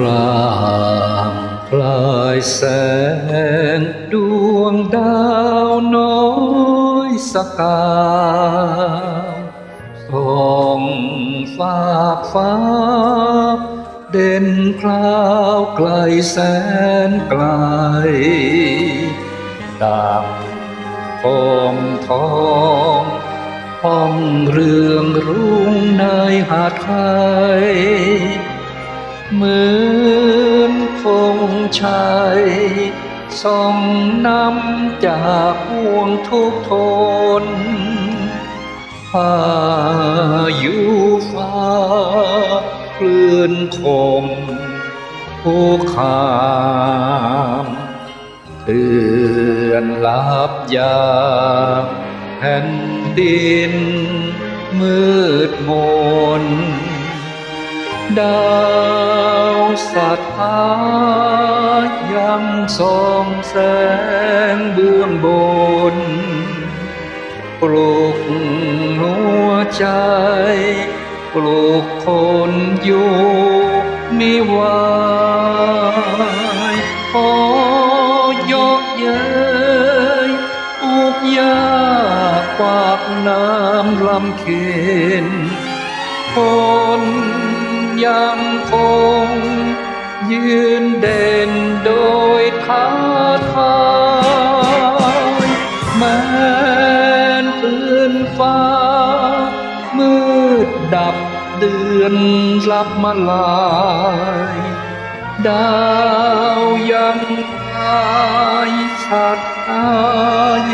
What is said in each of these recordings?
ร่างพลายแสงดวงดาวน้อยสกาส่องฝากฟ้า เด่นคราวไกลแสนไกลดังโคมทองห้องเรืองรุ่งในหาดไทย เหมือนคงชัยส่องนำจากห่วงทุกทนพายุฟ้าคลื่นคมผู้ขามเตือนลับยาแผ่นดินมืดมน ดาวสัตธายังส่องแสงเบื้องบนปลุกหัวใจปลุกคนอยู่มิวายขอยกเย้ยอุกยากปากน้ำลำเค็นคน ยังคง ยืนเด่นโดยท้าทายแม้นพื้นฟ้า มืดดับเดือนลับมาลาย ดาวยังตายสัตว์อาย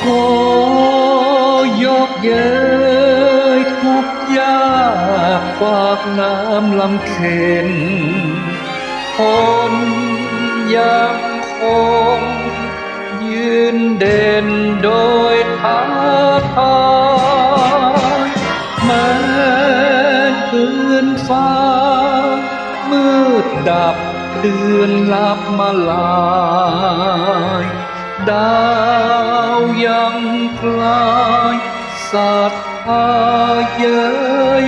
ขอยกเย้ยทุกยากฝากน้ำลำเค็นคนยังคง ยืนเด่นโดยท้าทายแม้พื้นฟ้า มืดดับเดือนลับมาลายดา วยังคลายสัตว์อาเย้ย